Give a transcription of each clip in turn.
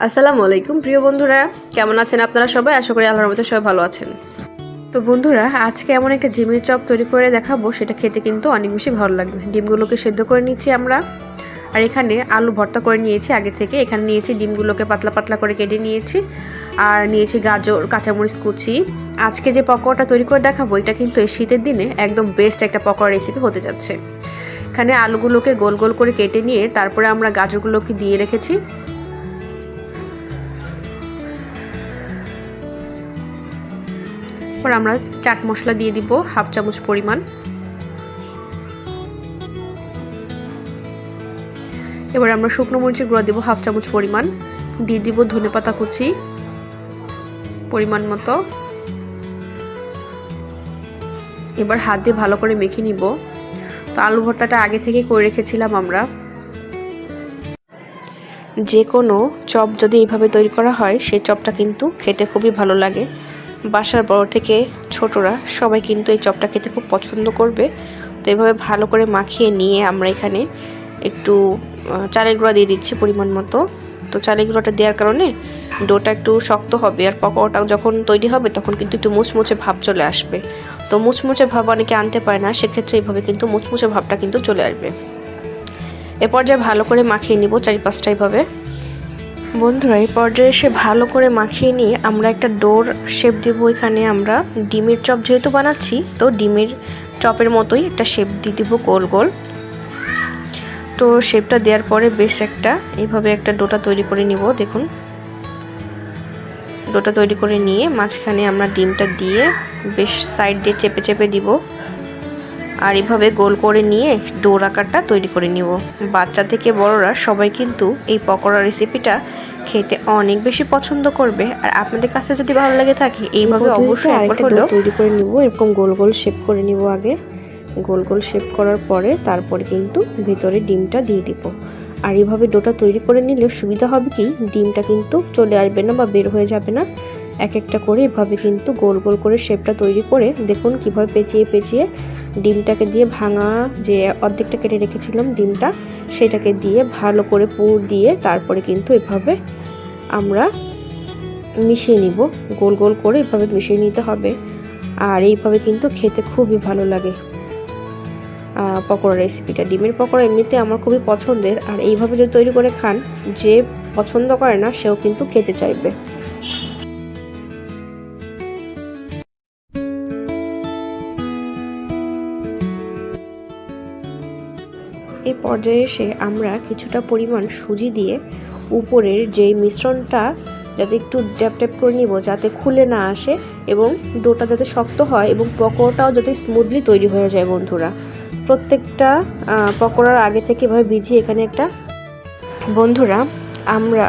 আসসালামু আলাইকুম, প্রিয় বন্ধুরা। কেমন আছেন আপনারা সবাই? আশা করি আল্লাহর মধ্যে সবাই ভালো আছেন। তো বন্ধুরা, আজকে এমন একটা ডিমের চপ তৈরি করে দেখাবো। সেটা খেতে কিন্তু অনেক বেশি ভালো লাগবে। ডিমগুলোকে সেদ্ধ করে নিচ্ছি আমরা। আর এখানে আলু ভর্তা করে নিয়েছি আগে থেকে। এখানে নিয়েছি ডিমগুলোকে পাতলা পাতলা করে কেটে নিয়েছি। আর নিয়েছি গাজর, কাঁচামরিচ কুচি। আজকে যে পকোড়াটা তৈরি করে দেখাবো, এটা কিন্তু এই শীতের দিনে একদম বেস্ট একটা পকোড়া রেসিপি হতে যাচ্ছে। এখানে আলুগুলোকে গোল গোল করে কেটে নিয়ে তারপরে আমরা গাজরগুলোকে দিয়ে রেখেছি। এরপর আমরা চাট মশলা দিয়ে দিব হাফ চামচ পরিমাণ। এবার আমরা শুকনো মরিচের গুঁড়া দেবো হাফ চামচ পরিমাণ। দিয়ে দিব ধনে পাতা কুচি পরিমাণ মতো। এবার হাত দিয়ে ভালো করে মেখে নিব। তো আলু ভর্তাটা আগে থেকে করে রেখেছিলাম আমরা। যে কোনো চপ যদি এইভাবে তৈরি করা হয়, সেই চপটা কিন্তু খেতে খুবই ভালো লাগে। বাসার বড় থেকে ছোটরা সবাই কিন্তু এই চপটা খেতে খুব পছন্দ করবে। তো এভাবে ভালো করে মাখিয়ে নিয়ে আমরা এখানে একটু চালের গুঁড়া দিয়ে দিচ্ছি পরিমাণ মতো। তো চালের গুঁড়োটা দেওয়ার কারণে ডোটা একটু শক্ত হবে আর পকোড়াটা যখন তৈরি হবে তখন কিন্তু একটু মুচমুচে ভাব চলে আসবে। তো মুচমুচে ভাব অনেকে আনতে পারে না, সেক্ষেত্রে এইভাবে কিন্তু মুচমুচে ভাবটা কিন্তু চলে আসবে। এ পর্যায়ে ভালো করে মাখিয়ে নিব চারিপাশটা এইভাবে বন্ধুরা, এই পর্যায়ে এসে ভালো করে মাখিয়ে নিয়ে আমরা একটা ডোর শেপ দেবো এখানে আমরা। ডিমের চপ যেহেতু বানাচ্ছি, তো ডিমের চপের মতোই একটা শেপ দিয়ে দিব গোল গোল। তো শেপটা দেওয়ার পরে বেশ একটা, এইভাবে একটা ডোটা তৈরি করে নিব, দেখুন। ডোটা তৈরি করে নিয়ে মাঝখানে আমরা ডিমটা দিয়ে বেশ সাইড দিয়ে চেপে চেপে দিব। আর এভাবে গোল করে নিয়ে ডোর আকারটা তৈরি করে নিব। বাচ্চা থেকে বড়রা সবাই কিন্তু এই পকোড়া রেসিপিটা খেতে অনেক বেশি পছন্দ করবে। আর আপনাদের কাছে যদি ভালো লাগে থাকে এইভাবে অবশ্যই একবার হলেও তৈরি করে নিব। এরকম গোল গোল শেপ করে নিব আগে। গোল গোল শেপ করার পরে তারপরে কিন্তু ভেতরে ডিমটা দিয়ে দিব। আর এইভাবে ডোটা তৈরি করে নিলে সুবিধা হবে কি ডিমটা কিন্তু চলে আসবে না বা বের হয়ে যাবে না। এক একটা করে এভাবে কিন্তু গোল গোল করে শেপটা তৈরি করে দেখুন কীভাবে পেঁচিয়ে পেঁচিয়ে ডিমটাকে দিয়ে ভাঙা যে অর্ধেকটা কেটে রেখেছিলাম ডিমটা, সেটাকে দিয়ে ভালো করে পুর দিয়ে তারপরে কিন্তু এভাবে আমরা মিশিয়ে নিব। গোল গোল করে এভাবে মিশিয়ে নিতে হবে। আর এইভাবে কিন্তু খেতে খুবই ভালো লাগে। পকোড়া রেসিপিটা। ডিমের পকোড়া এমনিতে আমার খুবই পছন্দের। আর এইভাবে যদি তৈরি করে খান, যে পছন্দ করে না, সেও কিন্তু খেতে চাইবে। এই পর্যায়ে এসে আমরা কিছুটা পরিমাণ সুজি দিয়ে উপরের যে মিশ্রণটা, যাতে একটু ড্যাপ ট্যাপ করে নিব, যাতে খুলে না আসে এবং ডোটা যাতে শক্ত হয় এবং পকোড়াটাও যাতে স্মুথলি তৈরি হয়ে যায় বন্ধুরা। প্রত্যেকটা পকোড়ার আগে থেকে এভাবে ভিজিয়ে এখানে একটা বন্ধুরা, আমরা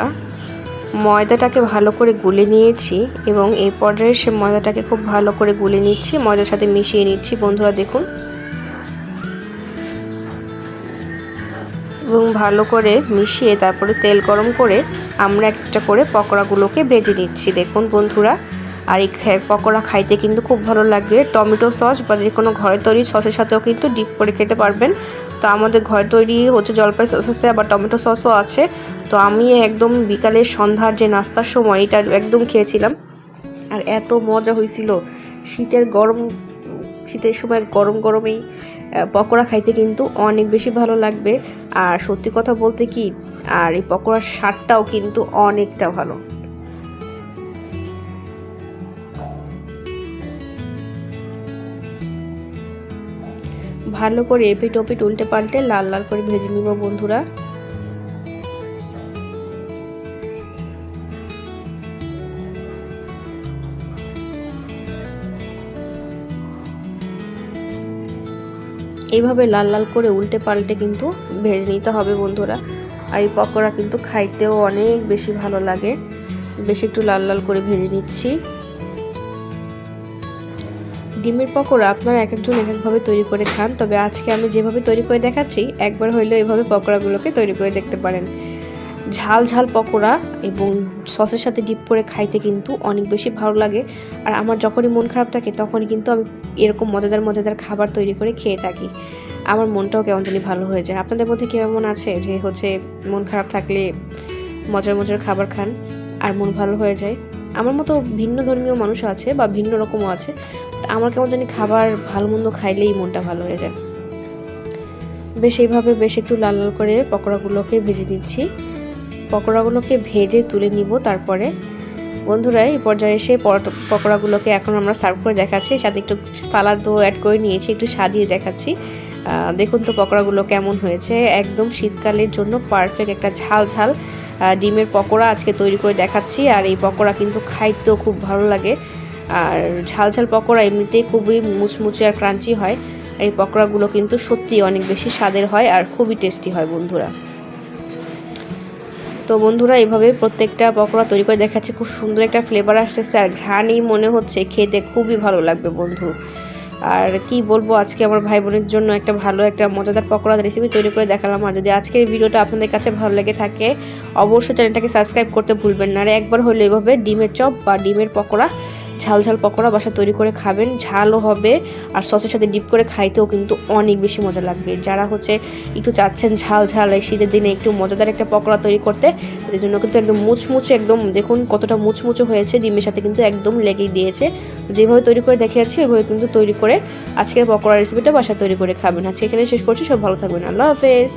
ময়দাটাকে ভালো করে গুলে নিয়েছি এবং এই পর্যায়ে সে ময়দাটাকে খুব ভালো করে গুলে নিচ্ছি, ময়দার সাথে মিশিয়ে নিচ্ছি। বন্ধুরা দেখুন এবং ভালো করে মিশিয়ে তারপরে তেল গরম করে আমরা একটা করে পকোড়াগুলোকে ভেজে নিচ্ছি। দেখুন বন্ধুরা, আর এই পকোড়া খাইতে কিন্তু খুব ভালো লাগবে। টমেটো সস বা যে কোনো ঘরে তৈরি সসের সাথেও কিন্তু ডিপ করে খেতে পারবেন। তো আমাদের ঘরে তৈরি হচ্ছে জলপাই সস আছে, আবার টমেটো সসও আছে। তো আমি একদম বিকালের সন্ধ্যার যে নাস্তার সময় এটা একদম খেয়েছিলাম। আর এত মজা হয়েছিল। শীতের গরম, শীতের সময় গরম গরমেই পকোড়া খাইতে কিন্তু অনেক বেশি ভালো লাগবে। আর সত্যি কথা বলতে কি, আর এই পকোড়ার স্বাদটাও কিন্তু অনেকটা ভালো। ভালো করে এপিট ওপিট উল্টে পাল্টে লাল লাল করে ভেজে নিব বন্ধুরা। এইভাবে লাল লাল করে উল্টে পাল্টে কিন্তু ভেজে নিতে হবে বন্ধুরা। আর এই পকোড়া কিন্তু খাইতেও অনেক বেশি ভালো লাগে। বেশি একটু লাল লাল করে ভেজে নিচ্ছি। ডিমের পকোড়া আপনারা এক একজন এক একভাবে তৈরি করে খান, তবে আজকে আমি যেভাবে তৈরি করে দেখাচ্ছি, একবার হইলেও এভাবে পকোড়াগুলোকে তৈরি করে দেখতে পারেন। ঝাল ঝাল পকোড়া এবং সসের সাথে ডিপ করে খাইতে কিন্তু অনেক বেশি ভালো লাগে। আর আমার যখনই মন খারাপ থাকে, তখনই কিন্তু আমি এরকম মজাদার মজাদার খাবার তৈরি করে খেয়ে থাকি। আমার মনটাও কেমন জানি ভালো হয়ে যায়। আপনাদের মধ্যে কেমন আছে যে হচ্ছে মন খারাপ থাকলে মজার মজার খাবার খান আর মন ভালো হয়ে যায়? আমার মতো ভিন্ন ধর্মীয় মানুষ আছে বা ভিন্ন রকমও আছে। আমার কেমন জানি খাবার ভালো মন্দ খাইলেই মনটা ভালো হয়ে যায়। বেশ, এইভাবে বেশ একটু লাল লাল করে পকোড়াগুলোকে ভেজে নিচ্ছি। পকোড়াগুলোকে ভেজে তুলে নিব তারপরে। বন্ধুরা, এই পর্যায়ে এসে পকোড়াগুলোকে এখন আমরা সার্ভ করে দেখাচ্ছি। সাথে একটু সালাদও অ্যাড করে নিয়েছি, একটু সাজিয়ে দেখাচ্ছি। দেখুন তো পকোড়াগুলো কেমন হয়েছে। একদম শীতকালের জন্য পারফেক্ট একটা ঝাল ঝাল ডিমের পকোড়া আজকে তৈরি করে দেখাচ্ছি। আর এই পকোড়া কিন্তু খাইতেও খুব ভালো লাগে। আর ঝাল ঝাল পকোড়া এমনিতেই খুবই মুচমুচে আর ক্রাঞ্চি হয়। আর এই পকোড়াগুলো কিন্তু সত্যিই অনেক বেশি স্বাদের হয় আর খুবই টেস্টি হয়, বন্ধুরা। তো বন্ধুরা এইভাবে প্রত্যেকটা পকোড়া তৈরি করে দেখাচ্ছে। খুব সুন্দর একটা ফ্লেভার আসতেছে আর ঘ্রাণই মনে হচ্ছে, খেতে খুবই ভালো লাগবে বন্ধু। আর কি বলব, আজকে আমার ভাই বোনের জন্য একটা ভালো, একটা মজাদার পকোড়া রেসিপি তৈরি করে দেখালাম। আর যদি আজকের ভিডিওটা আপনাদের কাছে ভালো লেগে থাকে, অবশ্যই চ্যানেলটাকে সাবস্ক্রাইব করতে ভুলবেন না। আর একবার হলে এভাবে ডিমের চপ বা ডিমের পকোড়া ঝাল ঝাল পকোড়া বাসা তৈরি করে খাবেন, ঝালও হবে আর সসের সাথে ডিপ করে খাইতেও কিন্তু অনেক বেশি মজা লাগবে। যারা হচ্ছে একটু চাচ্ছেন ঝাল ঝাল এই শীতের দিনে একটু মজাদার একটা পকোড়া তৈরি করতে, তাদের জন্য কিন্তু একদম মুচমুচে একদম দেখুন কতটা মুচমুচে হয়েছে, ডিমের সাথে কিন্তু একদম লেগেই দিয়েছে। যেভাবে তৈরি করে দেখিয়েছি ওইভাবে কিন্তু তৈরি করে আজকের পকোড়া রেসিপিটা বাসা তৈরি করে খাবেন। আজকে এখানে শেষ করছি সব ভালো থাকবেন। আল্লাহ হাফেজ।